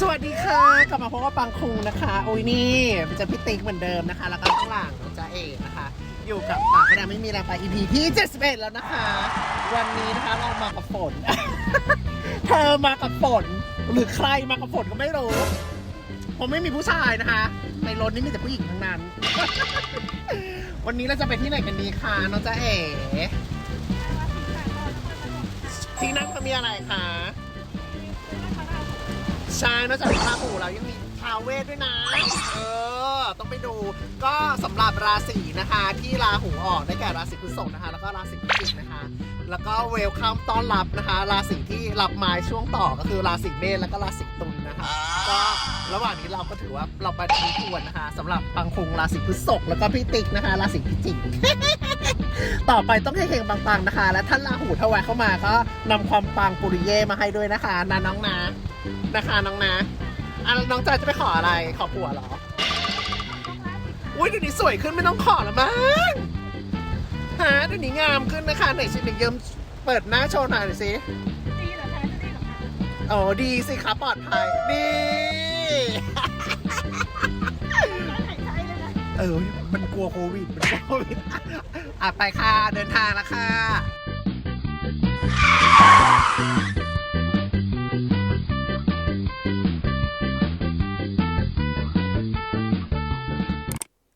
สวัสดีค่ะกลับมาพบกับปังคุงนะคะโอ้ยนี่เป็นจะพี่ติ๊กเหมือนเดิมนะคะ แล้วก็ข้างหลังน้องจ้าเอกนะคะ อยู่กับปากกระดาไม่มีแรงไป EP ที่71แล้วนะคะ วันนี้นะคะเรามากับฝน เธอมากับฝนหรือใครมากับฝนก็ไม่รู้ผมไม่มีผู้ชายนะคะ ในรถนี่มีแต่ผู้หญิงทั้งนั้น วันนี้เราจะไปที่ไหนกันดีคะน้องจ้าเอ๋ที่นั่งเขามีอะไรคะ ใช่นอกจากพระราหูเรายังมีทาวเวทด้วยนะ เออ ต้องไปดู ก็สำหรับราศีนะคะ ที่ราหูออกได้แก่ราศีพฤษภนะคะ แล้วก็ราศีพิจิกนะคะ แล้วก็เวลคัมต้อนรับนะคะ ราศีที่รับไม้ช่วงต่อก็คือราศีเมษแล้วก็ราศีตุล ก็ระหว่างนี้เราก็ถือว่าเราไปทีทวนนะคะสำหรับปังคงราศีพฤษภแล้วก็พิจิกนะคะราศีพิจิก ต่อไปต้องให้เฮงปังๆนะคะ และท่านราหูถวายเข้ามาก็นำความปังปุริเย่มาให้ด้วยนะคะนาน้องนะนะคะน้องนะอะน้องจอยจะไปขออะไรขอผัวเหรอ อุ้ยเดี๋ยวนี้สวยขึ้นไม่ต้องขอแล้วมั้งฮะเดี๋ยวนี้งามขึ้นนะคะไหนชิเดี๋ยวเยิมเปิดหน้าโชว์หน่อหน่อยสิ อ๋อดีสิคะปลอดภัยดีร้านหายใจเลยนะเออ มันกลัวโควิด มันกลัวโควิด อะ ไปค่ะ เดินทางแล้วค่ะ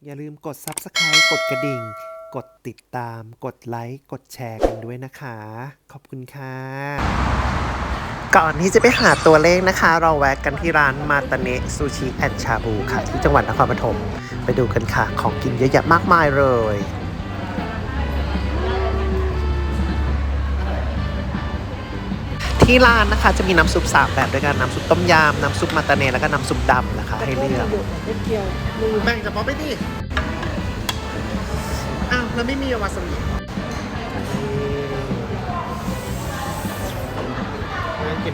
อย่าลืมกด Subscribe กดกระดิ่ง กดติดตาม กดไลค์ กดแชร์กันด้วยนะคะ ขอบคุณค่ะ ก่อนที่จะไปหาตัวเลขนะคะ เราแวะกันที่ร้านมาตาเนะซูชิแอนชาบูค่ะ ที่จังหวัดนครปฐมไปดูกันค่ะ ของกินเยอะแยะมากมายเลย ที่ร้านนะคะจะมีน้ำซุปสามแบบด้วยกันน้ำซุปต้มยำน้ำซุปมาตาเนะแล้วก็น้ำซุปดำนะคะ ให้เลือกแบ่งเฉพาะไปดิอ้าวแล้วไม่มีวาซาบิ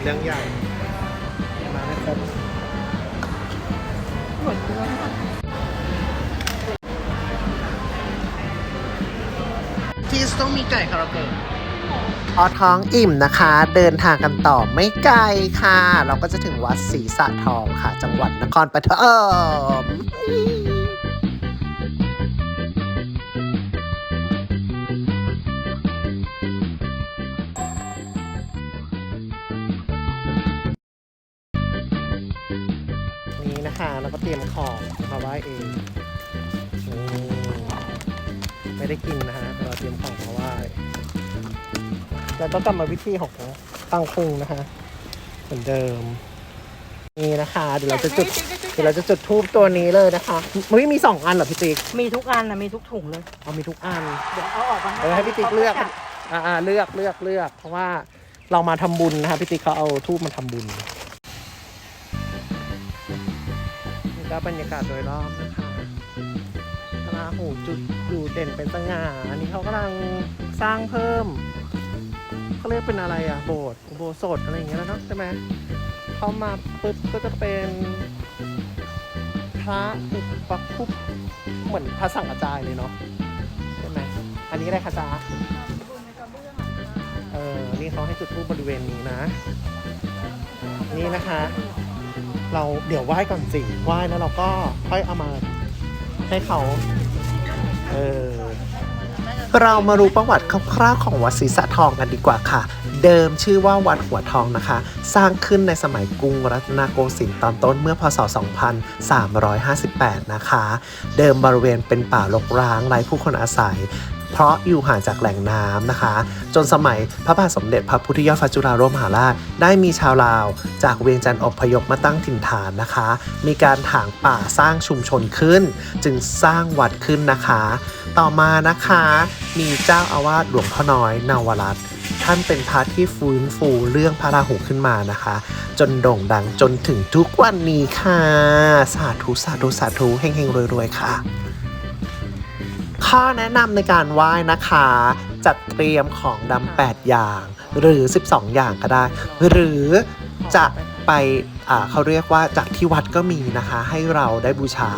เรื่องใหญ่ มาไม่ครบที่ต้องมีไก่คาราเกะพอท้องอิ่มนะคะ เดินทางกันต่อไม่ไกลค่ะ เราก็จะถึงวัดศรีสะทองค่ะ จังหวัดนครปฐม เองนี่ไม่ได้กินนะฮะแต่เราเตรียมของมาไหว้เราต้องกลับมาวิธีของปังคุงนะคะเหมือนเดิม นี่นะคะ เดี๋ยวเราจะจุดเดี๋ยวเราจะจุดทูบตัวนี้เลยนะคะมันไม่มีสองอันเหรอพี่ติ๊กมีทุกอันนะมีทุกถุงเลยเอามีทุกอันเดี๋ยวเอาออกมาเออให้พี่ติ๊กเลือกอ่าอ่าเลือกเลือกเลือก เพราะว่าเรามาทำบุญนะคะพี่ติ๊กเขาเอาทูบมาทำบุญ ก็บรรยากาศโดยรอบนะคะพระราหูจุดอยู่เด่นเป็นสง่า อันนี้เขากำลังสร้างเพิ่มเขาเรียกเป็นอะไรอะโบสถ์โบสถ์อะไรอย่างเงี้ยแล้วเนาะใช่ไหมเข้ามาปุ๊บก็จะเป็นพระอุปคุปเหมือนพระสังฆจายเลยเนาะใช่ไหมอันนี้อะไรคะจ๊ะเออนี่เขาให้จุดทูบบริเวณนี้นะ นี่นะคะ เราเดี๋ยวไหว้ก่อนสิไหว้แล้วเราก็ค่อยเอามาให้เขาเออเรามารู้ประวัติคร่าวๆของวัดศรีสะทองกันดีกว่าค่ะ เดิมชื่อว่าวัดหัวทองนะคะ สร้างขึ้นในสมัยกรุงรัตนโกสินทร์ตอนต้นเมื่อพศ 2358 นะคะ เดิมบริเวณเป็นป่ารกร้างไร้ผู้คนอาศัย เพราะอยู่ห่างจากแหล่งน้ำนะคะ จนสมัยพระบาทสมเด็จพระพุทธยอดฟ้าจุฬาโลกมหาราช ได้มีชาวลาว จากเวียงจันทร์อพยพมาตั้งถิ่นฐานนะคะ มีการถางป่าสร้างชุมชนขึ้น จึงสร้างวัดขึ้นนะคะ ต่อมานะคะ มีเจ้าอาวาสหลวงพ่อน้อยนาวรัตน์ท่านเป็นพระที่ฟื้นฟูเรื่องพระราหูขึ้นมานะคะ จนโด่งดังจนถึงทุกวันนี้ค่ะ สาธุสาธุสาธุเฮงๆรวยๆ ค่ะ ข้อแนะนำในการไหว้นะคะ จัดเตรียมของดำ8อย่าง หรือ 12 อย่างก็ได้ หรือจะไปอ่าเขาเรียกว่าจากที่วัดก็มีนะคะ ให้เราได้บูชา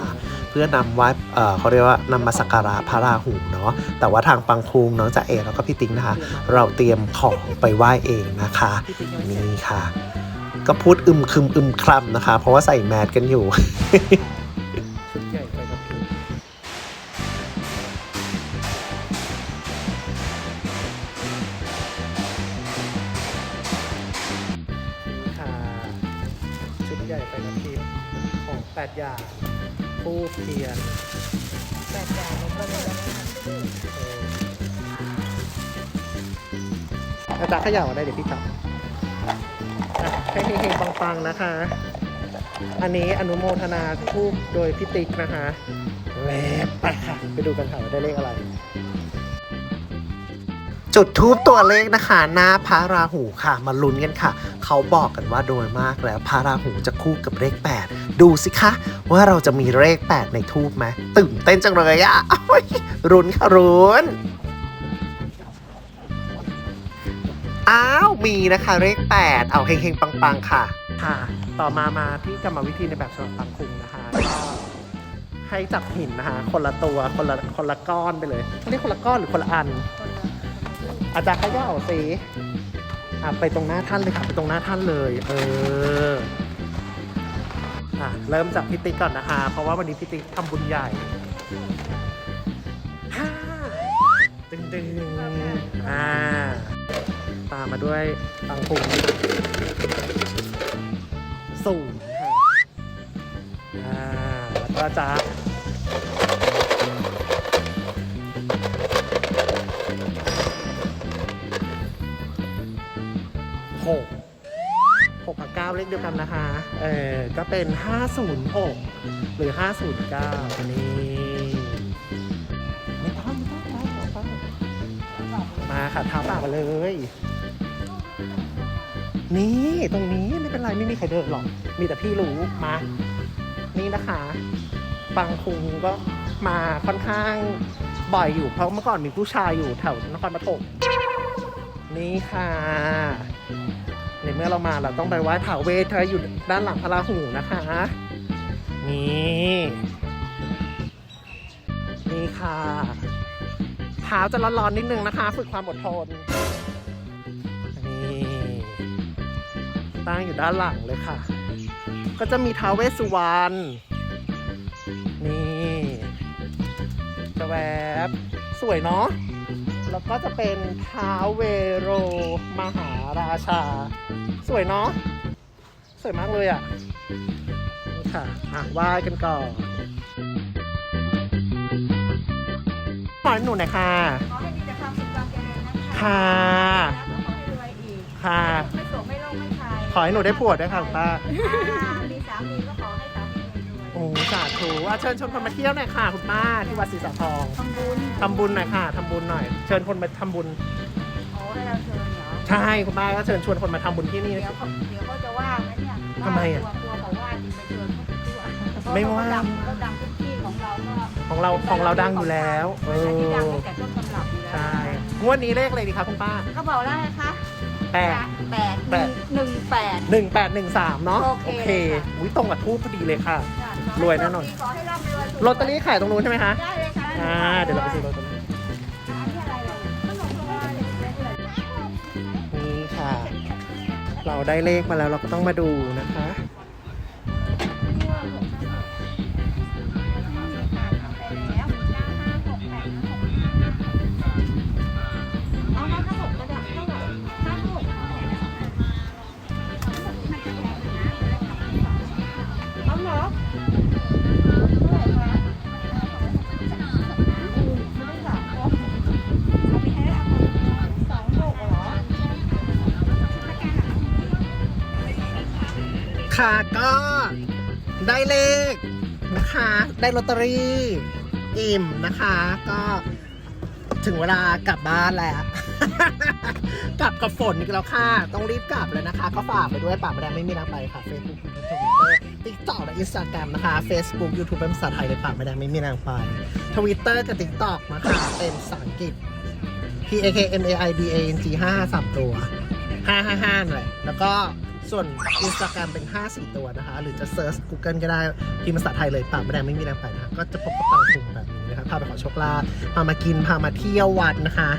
เพื่อนำไหว้เออเขาเรียกว่านำมาสักการะพระราหูเนาะแต่ว่าทางปังคุงน้องจะเอกแล้วก็พี่ติ๊งนะคะ เราเตรียมของไปไหว้เองนะคะ นี่ค่ะ ก็พูดอึมครึมอึมครัมนะคะ เพราะว่าใส่แมสกันอยู่ องแปดอย่างทูบเทียนแปดอย่างมันก็เลยแล้วนะอาจารย์เขย่าได้เดี๋ยวพี่จับอะให้เฮงๆปังๆนะคะ อันนี้อนุโมทนาทูบโดยพี่ติ๊กนะคะแวบไปค่ะ ไปดูกันค่ะว่าได้เลขอะไร จุดทูปตัวเลขนะคะ หน้าพระราหูค่ะ มาลุ้นกันค่ะ เขาบอกกันว่าโดยมากแล้วพระราหูจะคู่กับเลข 8 ดูสิคะ ว่าเราจะมีเลข 8 ในทูปไหมตื่นเต้นจังเลยอะรุนค่ะรุนอ้าวมีนะคะเลข 8 เอาเฮงๆปังๆค่ะ ค่ะ ต่อมามาที่กรรมวิธีในแบบฉบับปังคุงนะคะให้จับหินนะคะคนละตัวคนละคนละก้อนไปเลยเรียกคนละก้อนหรือคนละอัน อาจารย์ขย่าสิอะไปตรงหน้าท่านเลยค่ะไปตรงหน้าท่านเลย เอออะเริ่มจากพิติกก่อนนะคะ เพราะว่าวันนี้พิติกทำบุญใหญ่ห้าดึงดึงอ่าตามมาด้วยตังคุงศูนย์ค่ะอ่าแล้วก็จะ เก้าเลขเดียวกันนะคะ เออก็เป็นห้าศูนย์หกหรือห้าศูนย์เก้านี่ไม่ต้องไม่ต้องไม่ต้องไม่ต้องมาค่ะเท้าเปล่ากันเลย นี่ตรงนี้ไม่เป็นไรไม่มีใครเดินหรอก มีแต่พี่รู้มา นี่นะคะ บางคุงก็มาค่อนข้างบ่อยอยู่เพราะเมื่อก่อนมีผู้ชายอยู่แถวนครปฐมนี่ค่ะ ในเมื่อเรามาเราต้องไปไหว้ถาวเวทเธออยู่ด้านหลังพระราหูนะคะ นี่นี่ค่ะเท้าจะร้อนๆนิดนึงนะคะ ฝึกความอดทนนี่ตั้งอยู่ด้านหลังเลยค่ะ ก็จะมีท้าวเวสสุวรรณนี่จะแวบสวยเนาะ แล้วก็จะเป็นท้าวเวโรมหาราชา สวยเนาะสวยมากเลยอะ่ะนี่ค่ะอะไหว้กันก่อนขอให้หนูหน่อยค่ะ ขอให้มีแต่ความสุขความเจริญนะคะค่ะแล้วก็ขอให้รวยอีกค่ะ ไม่โศกไม่โรคไม่ภัยขอให้หนูได้ผัวด้วยค่ะคุณป้า อ่ามีสามีก็ขอให้สามีรวย โอ้สาธุว่าเชิญชวนคนมาเที่ยวหน่อยค่ะคุณป้าที่วัดศรีสาทองๆทำบุญทำบุญหน่อยค่ะทำบุญหน่อย เชิญคนมาทำบุญขอให้เราเชิญเหรอ ใช่คุณป้าก็เชิญชวนคนมาทำบุญที่นี่ เดี๋ยวเขาเดี๋ยวเขาจะว่างไหมเนี่ยทำไมอะกลัวกลัวเขาว่าจริงไปเชิญเขาไปทั่วไม่ว่างเขดังเขาดังทุกที่ของเราก็ของเราของเราดังอยู่แล้วเออันนี้ดังอตั้งแต่ต้นตำรับอยู่แล้วใช่งวดนี้เลขอะไรดีคะคุณป้าเขาบอกแล้วนะคะแปด แปดแปดหนึ่งแปด หนึ่งแปดหนึ่งสามเนาะโอเคค่ะ อุ้ยตรงกับทูปพอดีเลยค่ะจ้ะ รวยแน่นอน ขอให้ร่ำรวยลอตเตอรี่ขายตรงนู้นใช่ไหมคะ ได้เลยค่ะอ่า เดี๋ยวเราไปซื้อลอตเตอรี่นี่ค่ะ เราได้เลขมาแล้วเราก็ต้องมาดูนะคะ ค่ะก็ได้เลขนะคะ ได้ลอตเตอรี่อิ่มนะคะ ก็ถึงเวลากลับบ้านแล้ว กลับกับฝนอีกแล้วค่ะ ต้องรีบกลับเลยนะคะ ก็ฝากไปด้วยปากแดงไม่มีนางไปค่ะ Facebook YouTube Twitter TikTok และ Instagram นะคะ Facebook YouTube เป็นภาษาไทยเลยปากแดงไม่มีนางไป Twitter กับ TikTok นะคะเป็นภาษาอังกฤษ P A K M A I D A N G 5 3ตัว555นั่นแหละแล้วก็ ส่วน Instagram เป็น 5 4 ตัวนะคะ หรือจะเซิร์ช Google ก็ได้พิมพ์ภาษาไทยเลยปากแดงไม่มีแรงไปนะคะก็จะพบกับปังคุงแบบนี้นะคะพาไปขอโชคลาภพามากิน พามาเที่ยววัดนะคะ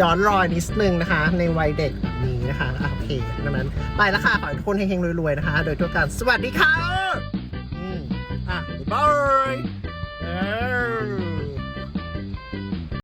ย้อนรอยนิดนึงนะคะ ในวัยเด็กแบบนี้นี้นะคะอะโอเคดังนั้นไปแล้วค่ะ ขอให้ทุกคนเฮงๆรวยๆนะคะ โดยทั่วกันสวัสดีค่ะอืมอะบ๊ายบายเออ